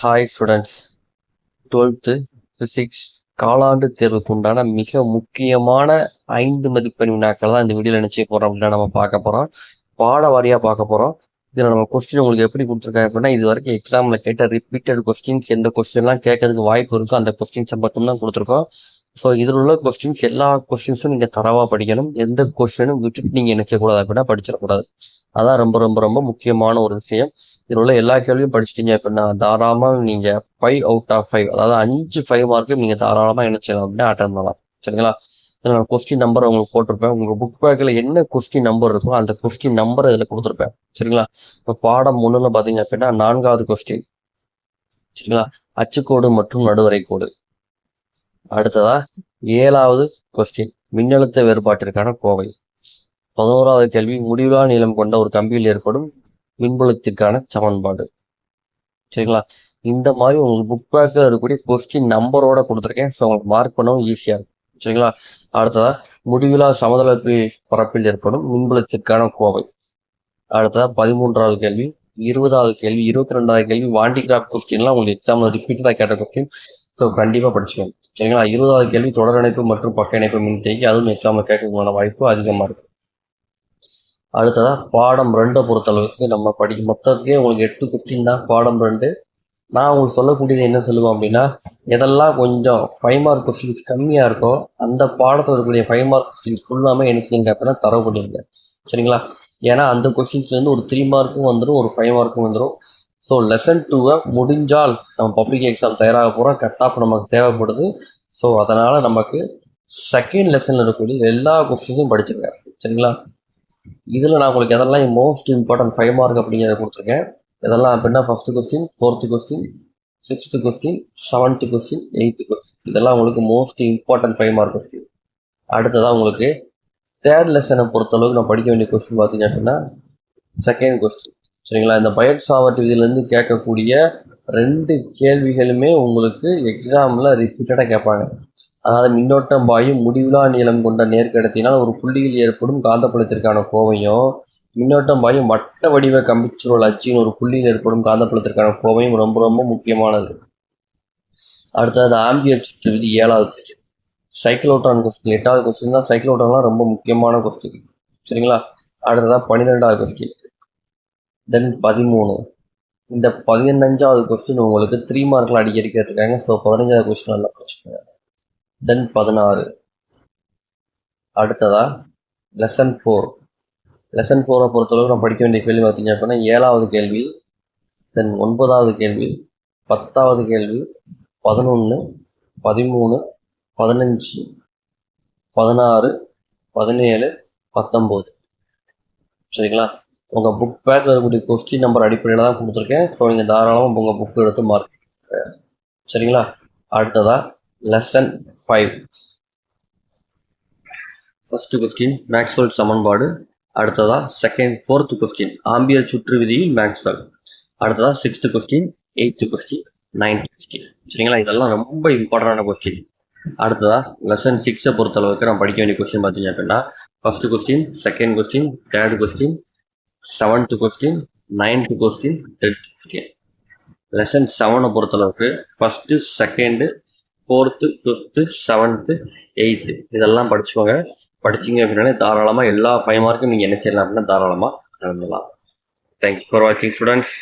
Hi students twelfth physics காலாண்டு தேர்வுக்கு உண்டான மிக முக்கியமான ஐந்து மதிப்பெண் வினாக்கள் தான் இந்த வீடியோவில் நினச்சி போகிறோம் அப்படின்னா நம்ம பார்க்க போகிறோம் பாட வாரியாக பார்க்க போகிறோம் இதில் நம்ம கொஸ்டின் உங்களுக்கு எப்படி கொடுத்துருக்காங்க அப்படின்னா இது வரைக்கும் எக்ஸாமில் கேட்ட ரிப்பீட்டட் கொஸ்டின்ஸ் எந்த கொஸ்டின்லாம் கேட்கறதுக்கு வாய்ப்பு இருக்கோ அந்த கொஸ்டின்ஸை மட்டும்தான் கொடுத்துருக்கோம். ஸோ இதில் உள்ள கொஸ்டின்ஸ் எல்லா கொஸ்டின்ஸும் நீங்கள் தரவாக படிக்கணும். எந்த கொஸ்டினும் விட்டுட்டு நீங்கள் நினைக்கக்கூடாது அப்படின்னா படிச்சிடக்கூடாது அதான் ரொம்ப ரொம்ப ரொம்ப முக்கியமான ஒரு விஷயம். இதில் உள்ள எல்லா கேள்வியும் படிச்சிட்டீங்க அப்படின்னா தாராளமாக நீங்கள் ஃபைவ் அவுட் ஆஃப் ஃபைவ் அதாவது அஞ்சு ஃபைவ் மார்க்கு நீங்கள் தாராளமாக என்ன செய்யலாம் அப்படின்னா அட்டன் பண்ணலாம். சரிங்களா? நான் கொஸ்டின் நம்பர் உங்களுக்கு போட்டிருப்பேன். உங்கள் புக் பேக்கில் என்ன கொஸ்டின் நம்பர் இருக்கோ அந்த கொஸ்டின் நம்பர் இதில் கொடுத்துருப்பேன். சரிங்களா? இப்போ பாடம் ஒன்றில் பார்த்தீங்க அப்படின்னா நான்காவது கொஸ்டின் சரிங்களா? அச்சுக்கோடு மற்றும் நடுவரை கோடு அடுத்ததா ஏழாவது கொஸ்டின் மின்னழுத்த வேறுபாட்டிற்கான கோவை. பதினோராவது கேள்வி முடிவிலா நீளம் கொண்ட ஒரு கம்பியில் ஏற்படும் மின்புலத்திற்கான சமன்பாடு. சரிங்களா? இந்த மாதிரி உங்களுக்கு புக் பேக்கில் இருக்கக்கூடிய கொஸ்டின் நம்பரோட கொடுத்துருக்கேன். ஸோ உங்களுக்கு மார்க் பண்ணவும் ஈஸியாக இருக்கும். சரிங்களா? அடுத்ததா முடிவிலா சமதள பரப்பில் ஏற்படும் மின்புலத்திற்கான கோவை. அடுத்ததா பதிமூன்றாவது கேள்வி இருபதாவது கேள்வி இருபத்தி ரெண்டாவது கேள்வி வாண்டிகிராஃப்ட் கொஸ்டின்லாம் உங்களுக்கு எக்ஸாமில் ரிப்பீட்டடாக கேட்ட கொஸ்டின் ஸோ கண்டிப்பாக படிச்சுக்கணும் சரிங்களா? இருபதாவது கேள்வி தொடர் இணைப்பு மற்றும் பக்க இணைப்பு மின்தேக்கி அதுவும் எக்ஸாமில் கேட்கறதுக்கான வாய்ப்பு அதிகமாக இருக்கும் அடுத்ததாக பாடம் ரெண்டை பொறுத்தளவுக்கு நம்ம படிக்க மொத்தத்துக்கே உங்களுக்கு எட்டு கொஸ்டின் தான். பாடம் ரெண்டு. நான் உங்களுக்கு சொல்லக்கூடியது என்ன சொல்லுவேன் அப்படின்னா எதெல்லாம் கொஞ்சம் ஃபைவ் மார்க் கொஸ்டின்ஸ் கம்மியாக இருக்கோ அந்த பாடத்தில் இருக்கக்கூடிய ஃபைவ் மார்க் கொஸ்டின்ஸ் ஃபுல்லாமே என்ன செய்யுங்க அப்படின்னா தரவு பண்ணிடுங்க. சரிங்களா? ஏன்னா அந்த கொஸ்டின்ஸ்லேருந்து ஒரு த்ரீ மார்க்கும் வந்துடும் ஒரு ஃபைவ் மார்க்கும் வந்துடும் ஸோ லெசன் டூவை முடிஞ்சால் நம்ம பப்ளிக் எக்ஸாம் தயாராக போகிறோம் கட் ஆஃப் நமக்கு தேவைப்படுது. ஸோ அதனால் நமக்கு செகண்ட் லெசனில் இருக்கக்கூடிய எல்லா கொஸ்டின்ஸும் படிச்சிருக்கேன் சரிங்களா? இதில் நான் உங்களுக்கு எதெல்லாம் மோஸ்ட் இம்பார்ட்டன்ட் ஃபைவ் மார்க் அப்படிங்கிறத கொடுத்துருக்கேன். இதெல்லாம் அப்படின்னா first question fourth question sixth question seventh question eighth question இதெல்லாம் உங்களுக்கு most important five mark question அடுத்ததாக உங்களுக்கு தேர்ட் லெசனை பொறுத்தளவுக்கு நான் படிக்க வேண்டிய கொஸ்டின் பார்த்தீங்க அப்படின்னா செகண்ட் கொஸ்டின் சரிங்களா? இந்த பயட் சாவர்ட் இதுலேருந்து கேட்கக்கூடிய ரெண்டு கேள்விகளுமே உங்களுக்கு எக்ஸாமில் ரிப்பீட்டடாக கேட்பாங்க. அதாவது மின்னோட்டம் பாயும் முடிவிலா நீளம் கொண்ட நேர்கடத்தினால் ஒரு புள்ளியில் ஏற்படும் காந்தப்புலத்திற்கான கோவையும் மின்னோட்டம் பாயும் வட்ட வடிவ கம்பிச்சுருள் அச்சின் ஒரு புள்ளியில் ஏற்படும் காந்தப்புலத்திற்கான கோவையும் ரொம்ப ரொம்ப முக்கியமானது. அடுத்தது ஆம்பியர் சுற்று விதி ஏழாவது கொஸ்டின் சைக்கிள் கொஸ்டின் எட்டாவது கொஸ்டின் தான் சைக்கிளோட்டான்லாம் ரொம்ப முக்கியமான கொஸ்டின் சரிங்களா? அடுத்ததான் பன்னிரெண்டாவது கொஸ்டின் தென் பதிமூணு. இந்த பதினஞ்சாவது கொஸ்டின் உங்களுக்கு த்ரீ மார்க்கில் அடிக்கடி கேட்டிருக்காங்க ஸோ பதினஞ்சாவது கொஸ்டின் நல்லா படிச்சுக்கோங்க. தென் பதினாறு. அடுத்ததா லெசன் ஃபோர் லெசன் ஃபோரை பொறுத்தளவுக்கு நான் படிக்க வேண்டிய கேள்வி பார்த்தீங்க அப்படின்னா ஏழாவது கேள்வி தென் ஒன்பதாவது கேள்வி பத்தாவது கேள்வி பதினொன்று பதிமூணு பதினஞ்சு பதினாறு பதினேழு பத்தொம்போது சரிங்களா? உங்கள் புக் பேக்கில் இருக்கக்கூடிய கொஸ்டின் நம்பர் அடிப்படையில் தான் கொடுத்துருக்கேன். ஸோ நீங்கள் தாராளமாக உங்கள் புக்கு எடுத்து மார்க் சரிங்களா? அடுத்ததாக lesson five first question Maxwell சமன்பாடு. அடுத்ததா செகண்ட் ஃபோர்த் கொஸ்டின் ஆம்பியர் சுற்று விதியில் மேக்ஸ்வெல் அடுத்ததா sixth question eighth question ninth question சரிங்களா? இதெல்லாம் ரொம்ப இம்பார்ட்டண்டான கொஸ்டின் அடுத்ததா லெசன் சிக்ஸை பொறுத்தளவுக்கு நான் படிக்க வேண்டிய கொஸ்டின் பார்த்தீங்க அப்படின்னா first question second question third question seventh question ninth question tenth question lesson செவனை பொறுத்தளவுக்கு first second fourth fifth seventh eighth இதெல்லாம் படிச்சுக்கோங்க. படிச்சிங்க அப்படின்னா தாராளமாக எல்லா ஃபைவ் மார்க்கும் நீங்கள் என்ன செய்யலாம் அப்படின்னா தாராளமாக கலந்துடலாம் தேங்க்யூ ஃபார் வாட்சிங் ஸ்டூடெண்ட்ஸ்